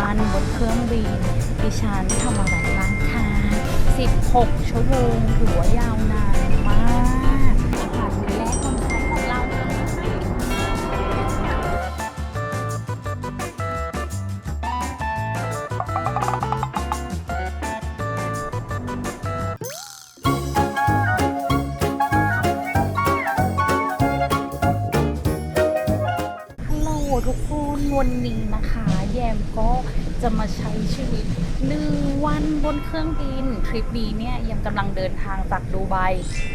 วันบนเครื่องบินดิฉันทำอะไรบ้างคะ16 ชั่วโมงถือว่ายาวนาน ทุกคนวันนี้นะคะ แยมก็จะมาใช้ชีวิตหนึ่งวันบนเครื่องบิน ทริปนี้เนี่ยแยมกำลังเดินทางจากดูไบ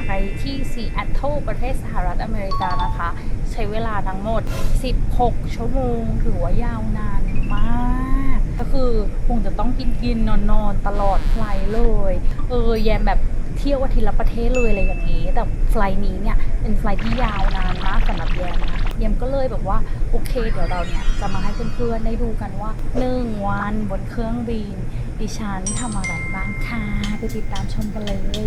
ไปที่ซีแอตเทิลประเทศสหรัฐอเมริกานะคะ ใช้เวลาทั้งหมด 16 ชั่วโมงถือว่ายาวนานมากก็คือคงจะต้องกินกินนอนนอนตลอดไฟเลย เออแยมแบบเที่ยวอาทิตย์ละประเทศเลยอะไรอย่างนี้ แต่ไฟล์นี้เนี่ยเป็นไฟล์ที่ยาวนาน ยมก็เลยแบบว่าโอเค เดี๋ยวเราเนี่ยจะมาให้เพื่อนๆได้ดูกันว่าหนึ่งวันบนเครื่องบินดิฉันทำอะไรบ้างค่ะไปติดตามชมกันเลย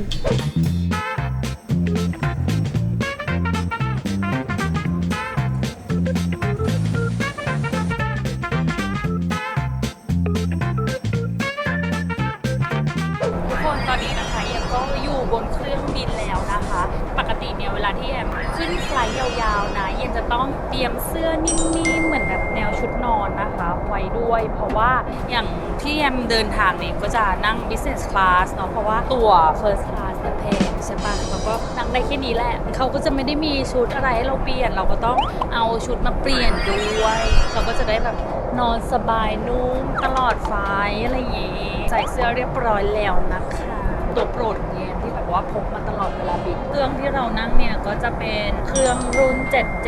เนี่ยเวลาที่แอมขึ้นไฟล์ยาวๆนะเอ็มจะต้องเตรียมเสื้อนิ่มๆเหมือนแบบแนวชุดนอนนะคะไว้ด้วย เพราะว่าอย่างที่แอมเดินทางเนี่ยก็จะนั่ง business class เนาะเพราะว่าตัว first class เนี่ยแพงใช่ปะเราก็นั่งได้แค่นี้แหละเขาก็จะไม่ได้มีชุดอะไรให้เราเปลี่ยน เราก็ต้องเอาชุดมาเปลี่ยนด้วย เราก็จะได้แบบนอนสบายนุ่มตลอดไฟล์อะไรอย่างงี้ใส่เสื้อเรียบร้อยแล้วนะคะตัวโปรดของเยที่แบบว่าพกมาตลอดเวลา บินเครื่องที่เรานั่งเนี่ยก็จะเป็นเครื่องรุ่น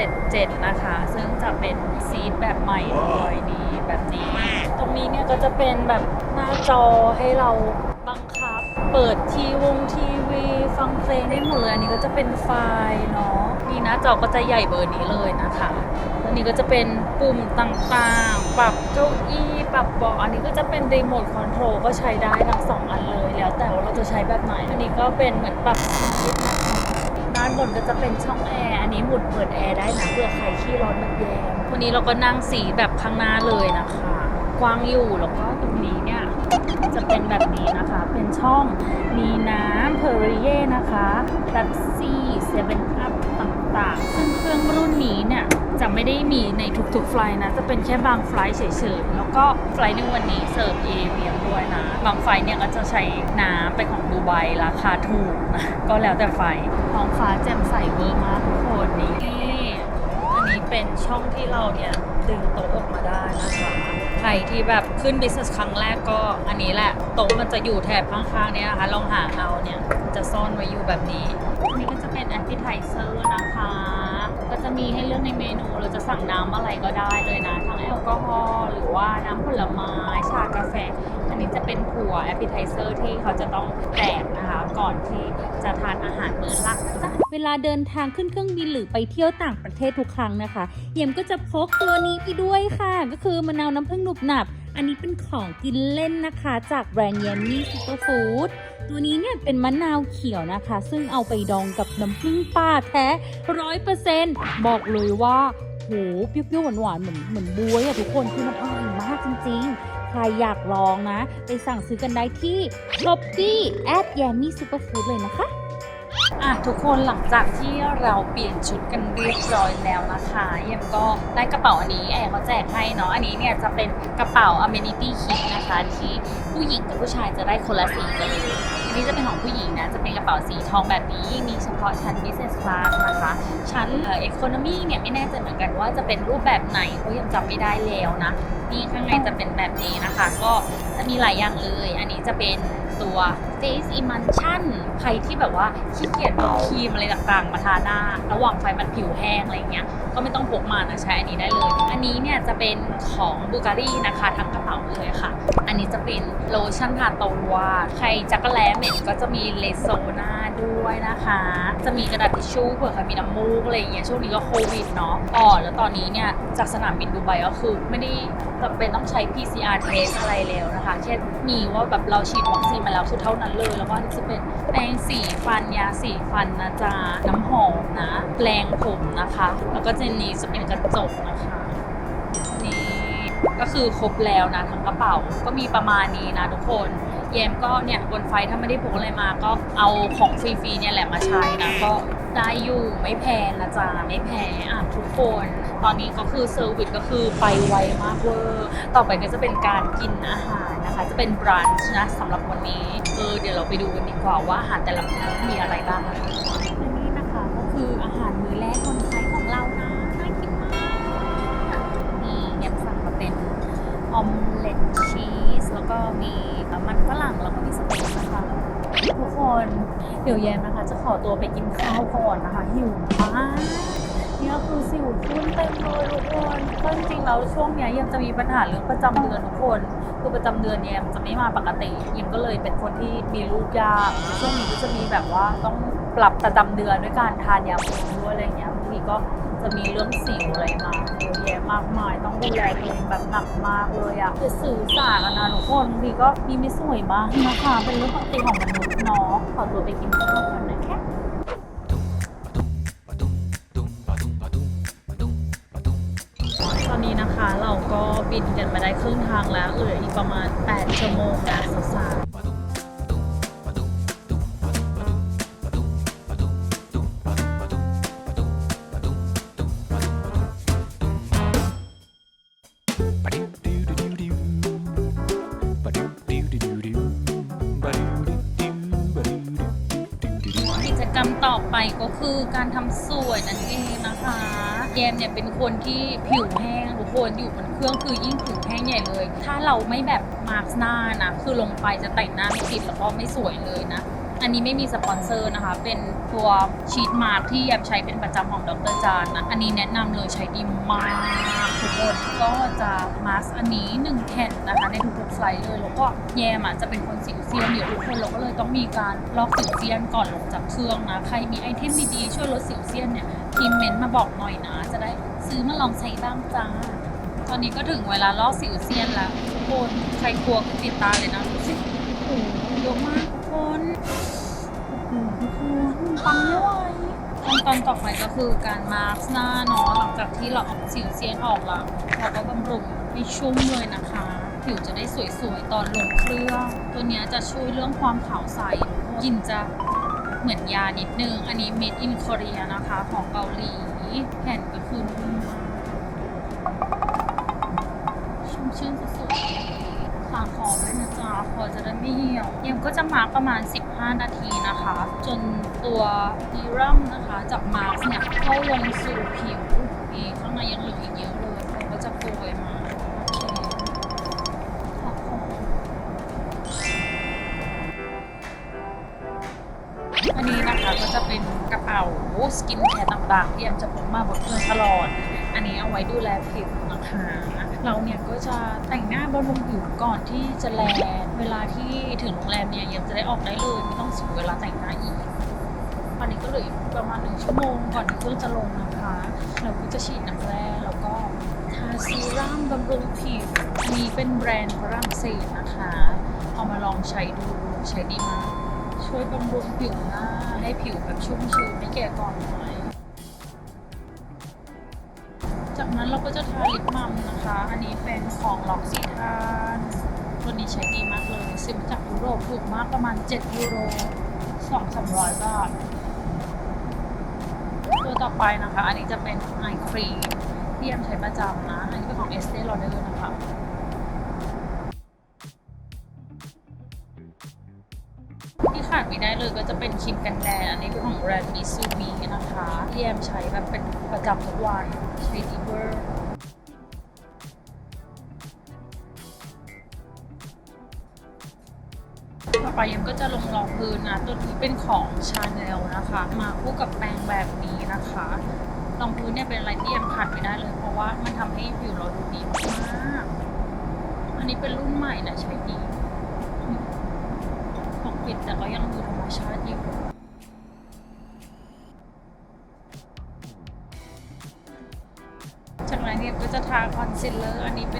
777 นะคะ ซึ่งจะเป็นซีทแบบใหม่เลยนี่แบบนี้ ตรงนี้เนี่ยก็จะเป็นแบบหน้าจอให้เราบังคับ เปิดทีวงทีวีฟังเพลงได้หมดเลยอันนี้ก็จะเป็นไฟล์เนาะนี่หน้าจอก็จะใหญ่เบอร์นี้เลยนะคะอันนี้ก็จะเป็นปุ่มต่างๆ ปรับเก้าอี้ปรับเบาะอันนี้ก็จะเป็นรีโมทคอนโทรลก็ใช้ได้ทั้งสองอันเลย จะใช้แบบไหน อันนี้ก็เป็นเหมือนปรับชิดนะคะด้านบนก็จะเป็นช่องแอร์ อันนี้หมุนเปิดแอร์ได้นะเผื่อใครขี้ร้อนแบบแยมวันนี้เราก็นั่งสีแบบข้างหน้าเลยนะคะ กว้างอยู่แล้วก็ตรงนี้เนี่ยจะเป็นแบบนี้นะคะ เป็นช่องมีน้ำเพอริเย่นะคะแบบซี่เซเว่นอัพต่างๆ ซึ่งเครื่องรุ่นนี้เนี่ยจะไม่ได้มีในทุกๆไฟล์นะ จะเป็นแค่บางไฟล์เฉยๆ แล้วก็ไฟลท์ในวันนี้เสิร์ฟเอเวียด้วยนะ บางไฟเนี่ยก็จะใช้น้ำเป็นของดูไบราคาถูกนะก็แล้วแต่ไฟท้องฟ้าแจ่มใสเวอร์มากทุกคนนี่อันนี้เป็นช่องที่เราเนี่ยดึงโต๊ะออกมาได้นะคะใครที่แบบขึ้น business ครั้งแรกก็อันนี้แหละโต๊ะมันจะอยู่แถบข้างๆเนี่ยนะคะลองหาเอาเนี่ยจะซ่อนไว้อยู่แบบนี้อันนี้ก็จะเป็น appetizer นะคะ ก็จะมีให้เลือกในเมนูเราจะสั่งน้ำอะไรก็ได้เลยนะ ทั้งแอลกอฮอล์หรือว่าน้ำผลไม้ จะเป็นผัว appetizer ที่เขาจะต้องแจกนะคะ ก่อนที่จะทานอาหารมื้อหลักนะจ๊ะเวลาเดินทางขึ้นเครื่องบินหรือไปเที่ยวต่างประเทศทุกครั้งนะคะเยี่ยมก็จะพกตัวนี้ไปด้วยค่ะ ก็คือมะนาวน้ำผึ้งหนุบหนับ อันนี้เป็นของกินเล่นนะคะ จากแบรนด์เยมมี่ซูเปอร์ฟู้ดตัวนี้เนี่ยเป็นมะนาวเขียวนะคะ ซึ่งเอาไปดองกับน้ำผึ้งป่าแท้ร้อยเปอร์เซ็นต์บอกเลยว่า หเปรี้ยวๆหวานๆเหมือนเหมือนบวยอะทุกคนคือมันอร่อยมากจริง ๆ ใครอยากลองนะ ไปสั่งซื้อกันได้ที่ s h o p e e at yummy superfood เลยนะคะอะทุกคนหลังจากที่เราเปลี่ยนชุดกันเรียบร้อยแล้วนะคะเยี่ยมก็ได้กระเป๋าอันนี้แอร์เขาแจกให้เนาะอันนี้เนี่ยจะเป็นกระเป๋า amenity kit นะคะ ที่ผู้หญิงกับผู้ชายจะได้คนละสีกันเลย อันนี้จะเป็นของผู้หญิงนะ จะเป็นกระเป๋าสีทองแบบนี้ มีเฉพาะชั้น business class นะคะ ชั้น economy เนี่ยไม่แน่ใจเหมือนกันว่าจะเป็นรูปแบบไหนเพราะยังจำไม่ได้แล้วนะ นี่ข้างในจะเป็นแบบนี้นะคะ ก็จะมีหลายอย่างเลย อันนี้จะเป็น ตัว face emulsion ใครที่แบบว่าขี้เกียจเอาครีมอะไรต่างๆ มาทาหน้า ระหว่างไฟมันผิวแห้งอะไรเงี้ยก็ไม่ต้องพกมานะใช้อันนี้ได้เลย อันนี้เนี่ยจะเป็นของบูการีนะคะทั้งกระเป๋าเลยค่ะ อันนี้จะเป็นโลชั่นทาตัวใครจักรแล้เม็นก็จะมีเลโซนาด้วยนะคะ จะมีกระดาษทิชชู่เผื่อใครมีน้ำมูกอะไรเงี้ยช่วงนี้ก็โควิดเนาะอ๋อแล้วตอนนี้เนี่ยจากสนามบินดูไบก็คือไม่ได้จำเป็นต้องใช้ PCR test อะไรแล้วนะคะแค่นมีว่าแบบเราฉีดวัคซีนมาแล้วคือเท่านั้นเลยแล้วก็อันนี้จะเป็นแปรงสีฟันยาสีฟันนะจ๊ะน้ำหอมนะแปรงผมนะคะ แล้วก็เจนนี้จะเป็นกระจกนะคะนี่ก็คือครบแล้วนะทั้งกระเป๋าก็มีประมาณนี้นะทุกคนแยมก็เนี่ยบนไฟถ้าไม่ได้พกอะไรมาก็เอาของฟรีๆเนี่ยแหละมาใช้นะก็ได้อยู่ไม่แพงนะจ๊ะไม่แพงอะทุกคน ตอนนี้ก็คือเซอร์วิสก็คือไปไวมากเวอร์ ต่อไปก็จะเป็นการกินอาหาร นะคะ จะเป็นบรันช์นะสำหรับวันนี้เออเดี๋ยวเราไปดูกันดีกว่าว่าอาหารแต่ละมื้อมีอะไรบ้างและนี่นะคะก็คืออาหารมื้อแรกคนไทยของเรานะน่ากินมากนี่แยมสั่งมาเป็นออมเล็ตชีสแล้วก็มีมันฝรั่งแล้วก็มีสเต็กนะคะทุกคนเดี๋ยวแยมนะคะ จะขอตัวไปกินข้าวก่อนนะคะ หิวมากเนี่ยคือสิวขึ้นเต็มเลยทุกคนก็จริงๆแล้วช่วงเนี้ยยังจะมีปัญหาเรื่องประจำเดือนทุกคน คือประจำเดือนเนี่ยมจะไม่มาปกติยิมก็เลยเป็นคนที่มีลูกยากช่วงนี้ก็จะมีแบบว่าต้องปรับประจำเดือนด้วยการทานยาคุมด้วยอะไรเงี้ยบางทีก็จะมีเรื่องสิวอะไรมาเยอะแยะมากมาย ต้องดูแลตัวเองแบบหนักมากเลยอะจะสื่อสารกันะทุกคนบางทีก็มีไม่สวยมากนะคะเป็นเรื่องปกติของมนุษย์เนาะขอตัวไปกินข้าวก่อนนะคะ เราก็บินกันมาได้ครึ่งทางแล้วเหลืออีกประมาณ 8 ชั่วโมงนะสาวๆกิจกรรมต่อไปก็คือการทำสวยนั่นเองนะคะ แยมเนี่ยเป็นคนที่ผิวแห้ง คนอยู่บนเครื่องคือยิ่งผิวแห้งใหญ่เลย ถ้าเราไม่แบบมาร์กหน้านะ คือลงไปจะแต่งหน้าไม่ติดแล้วก็ไม่สวยเลยนะ อันนี้ไม่มีสปอนเซอร์นะคะ เป็นตัวชีทมาร์กที่แยมใช้เป็นประจำของดรจานนะ อันนี้แนะนำเลยใช้ดีมากทุกคนก็จะมาร์กอันนี้ 1แผ่นนะคะ ในทุกๆไฟล์เลย แล้วก็แยมอะจะเป็นคนสิวเซียนเดี๋ยวทุกคนเราก็เลยต้องมีการลอกสิวเซียนก่อนลงจากเครื่องนะ ใครมีไอเทมดีๆช่วยลดสิวเซียนเนี่ยพิมเมนต์มาบอกหน่อยนะ จะได้ซื้อมาลองใช้บ้างจ้า ตอนนี้ก็ถึงเวลาลอกสิวเซียนแล้วทุกคนใครกลัวก็ติดตาเลยนะดูสิโอ้โหเยอะมากทุกคนโอ้โหทุกคนปังไม่ไหวขั้นตอนต่อไปก็คือการมาร์กหน้าเนาะหลังจากที่เราเอาสิวเซียนออกแล้วเราก็บำรุงให้ชุ่มเลยนะคะ ผิวจะได้สวยๆ ตอนลงเครื่อง ตัวนี้จะช่วยเรื่องความขาวใสกลินจะเหมือนยานิดนึง อันนี้ made in Korea นะคะ ของเกาหลี แผ่นก็คือนุ่มมาก ชุ่มชื่นสุดๆฝากขอด้วยนะจ๊ะคอจะได้ไม่เหี่ยวเยมก็จะมาประมาณ 15 นาทีนะคะ จนตัวดีรัมนะคะจากมาร์กเนี่ยเข้าลงสู่ผิวนี่ข้างในยังเหลืออีกเยอะเลยเราก็จะโกยมาอันนี้นะคะก็จะเป็นกระเป๋าสกินแคร์ต่างๆที่เยมจะพกมาบนเครื่องตลอด อันนี้เอาไว้ดูแลผิวนะคะ เราเนี่ยก็จะแต่งหน้าบำรุงผิวก่อนที่จะแลนเวลาที่ถึงโรงแรมเนี่ยยังจะได้ออกได้เลยไม่ต้องเสียเวลาแต่งหน้าอีกตอนนี้ก็เหลืออีกประมาณหนึ่งชั่วโมงก่อนที่เครื่องจะลงนะคะ เราก็จะฉีดน้ำแร่แล้วก็ทาซีรั่มบำรุงผิวอันนี้เป็นแบรนด์ฝรั่งเศสนะคะเอามาลองใช้ดูใช้ดีมากช่วยบำรุงผิวหน้าให้ผิวแบบชุ่มชื้นไม่แก่ก่อนวัยจากนั้นเราก็จะทาลิปมัมนะ อันนี้เป็นของล็อกซีทานตัวนี้ใช้ดีมากเลยซื้อมาจากยุโรปถูกมากประมาณ 7 ยูโร2 300บาท ตัวต่อไปนะคะ อันนี้จะเป็นไอครีมที่ยังใช้ประจำนะ อันนี้เป็นของ Estee Lauder นะคะที่ขาดไม่ได้เลยก็จะเป็นครีมกันแดด อันนี้เป็นของแบรนด์มิซูมินะคะที่แอมใช้แบบเป็นประจำทุกวันใช้ดีเวอร์ ต่อไปแอมก็จะลงรองพื้นนะตัวนี้เป็นของชาแนลนะคะ มาคู่กับแปรงแบบนี้นะคะรองพื้นเนี่ยเป็นอะไรที่แอมขาดไม่ได้เลย เพราะว่ามันทำให้ผิวเราดูดีมาก อันนี้เป็นรุ่นใหม่นะใช้ดีปกปิดแต่ก็ยังดูธรรมชาติอยู่จากนั้นเนี่ยก็จะทาคอนซีลเลอร์ อันนี้เป็น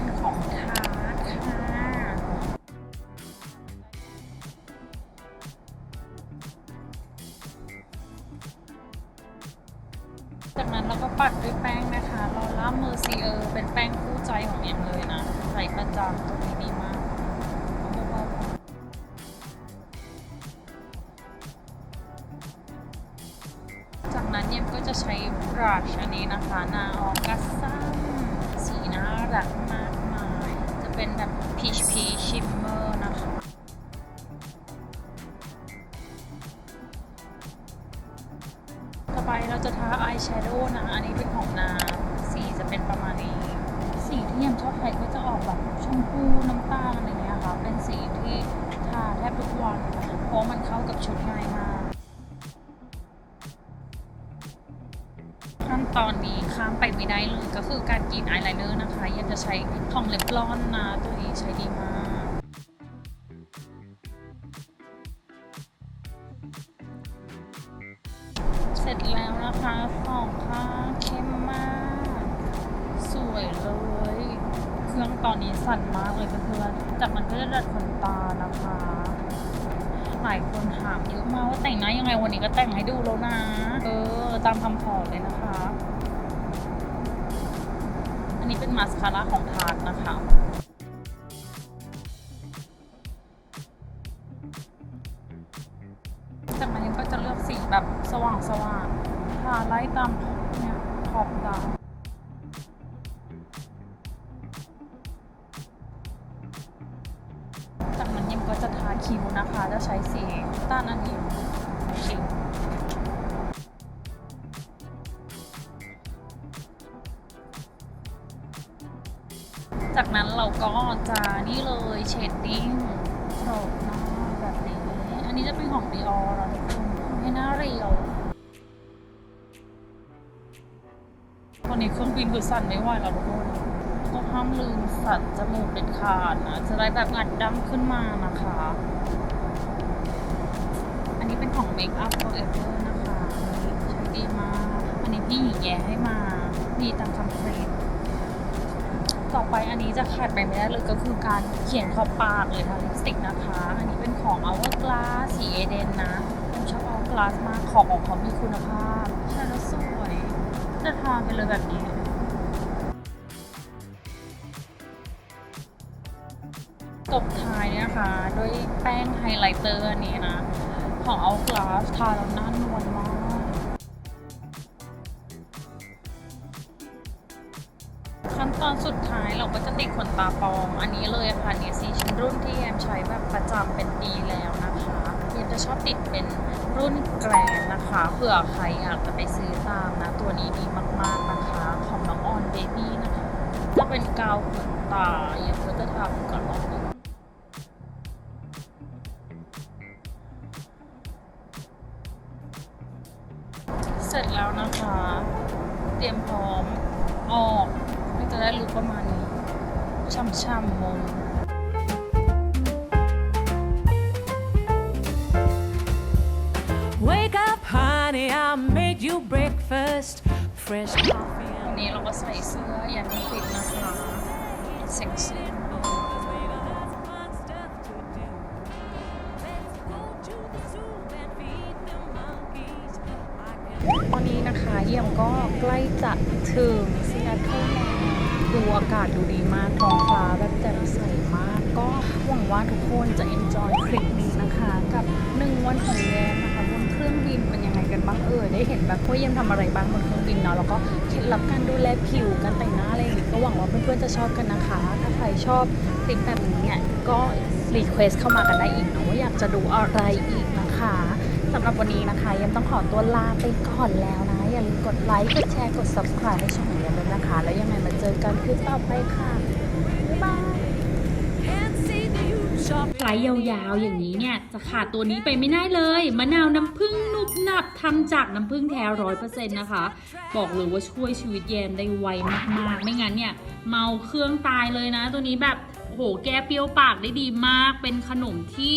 เป็นแบบพีชพีชิมเมอร์นะคะต่อไปเราจะทาอายแชโดว์นะ อันนี้เป็นของนาสีจะเป็นประมาณนี้ สีที่ยังชอบใช้ก็จะออกแบบชมพูน้ำตาลอะไรเงี้ยค่ะ เป็นสีที่ทาแทบทุกวันเพราะมันเข้ากับชุดง่าย ตอนนี้ข้ามไปไม่ได้เลยก็คือการกรีดอายไลเนอร์นะคะ ยังจะใช้ของเล็บลอนนะ ตัวนี้ใช้ดีมากเสร็จแล้วนะคะสองข้างเข้มมาก สวยเลย เครื่องตอนนี้สั่นมากเลยเพื่อนๆจากมันก็จะดัดขนตานะคะ หลายคนถามเยอะมากว่าแต่งหน้ายังไงวันนี้ก็แต่งให้ดูแล้วนะ เออ ตามคำขอเลยนะคะ อันนี้เป็นมาสคาร่าของทาร์ตนะคะ จากนั้นเราก็จะนี่เลยเชดดิ้งโฉบหน้าแบบนี้ อันนี้จะเป็นของ Dior เราทุกคนให้หน้าเรียวตอนนี้เครื่องบินคือสั่นไม่ไหวแล้วทุกคนก็ห้ามลืมสัตว์จมูกเด็ดขาดนะ จะได้แบบงัดดั้งขึ้นมานะคะ อันนี้เป็นของ Make Up Forever นะคะอันนี้ใช้ดีมาก อันนี้พี่หญิงแย้ให้มาดีตามคำเพลง ต่อไปอันนี้จะขาดไปไม่ได้เลยก็คือการเขียนขอบปากเลยค่ะลิปสติกนะคะ อันนี้เป็นของ Hourglass สีเอเดนนะผมชอบ Hourglass มากของของเขามีคุณภาพใช้แล้วสวยจะทาไปเลยแบบนี้ตบท้ายเนี่ยนะคะด้วยแป้งไฮไลท์เตอร์อันนี้นะ ของ Hourglass ทาแล้วหน้านวลมากาปอง อันนี้เลยค่ะเนี่ยซีชิ้นรุ่นที่แอมใช้แบบประจำเป็นปีแล้วนะคะแอมจะชอบติดเป็นรุ่นแกรนนะคะเผื่อใครอยากจะไปซื้อตามนะ ตัวนี้ดีมากๆนะคะ ของน้องออนเบบี้นะคะจะเป็นกาวขนตาแอมก็จะทำกับรอบนี้ Fresh coffee วันนี้เราก็ใส่เสื้อยันฟิตนะคะเซ็กซี่ that's fun stuff to do. Let's go to the zoo and feed the monkeys. I can วันนี้นะคะเยี่ยมก็ใกล้จะถึงซีแอตเทิลแล้วดูอากาศดูดีมากท้องฟ้าแบบแจ่มใสมาก ก็หวังว่าทุกคนจะ enjoy คลิปนี้นะคะ กับหนึ่งวันของแยมนะ รื่องบินเป็นยังไงกันบ้างเอ่ยได้เห็นแบบว่าเยี่ยมทำอะไรบ้างบนเครื่องบินเนาะแล้วก็เคล็ดลับการดูแลผิวการแต่งหน้าอะไรอย่างงี้ก็หวังว่าเพื่อนๆจะชอบกันนะคะ ถ้าใครชอบคลิปแบบนี้เนี่ยก็รีเควสเข้ามากันได้อีกเนาะว่าอยากจะดูอะไรอีกนะคะสำหรับวันนี้นะคะเยังต้องขอตัวลาไปก่อนแล้วนะ อย่าลืมกดไลค์กดแชร์กด subscribe ให้ช่องของเยังด้วยนะคะ แล้วยังไงมาเจอกันคลิปต่อไปค่ะ บ๊ายบาย and see the huge shop. ไฟล์ยาวๆอย่างนี้เนี่ยจะขาดตัวนี้ไปไม่ได้เลยมะนาวน้ำผึ้งนุบหนับทำจากน้ำผึ้งแท้ร้อยเปอร์เซ็นต์นะคะ บอกเลยว่าช่วยชีวิตแยมได้ไวมากๆ ไม่งั้นเนี่ยเมาเครื่องตายเลยนะ ตัวนี้แบบโหแก้เปรี้ยวปากได้ดีมาก เป็นขนมที่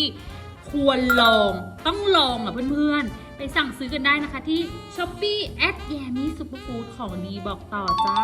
ควรลองต้องลองอะเพื่อนๆ ไปสั่งซื้อกันได้นะคะที่ s h o p e e at y a m i Superfood ของดีบอกต่อจ้า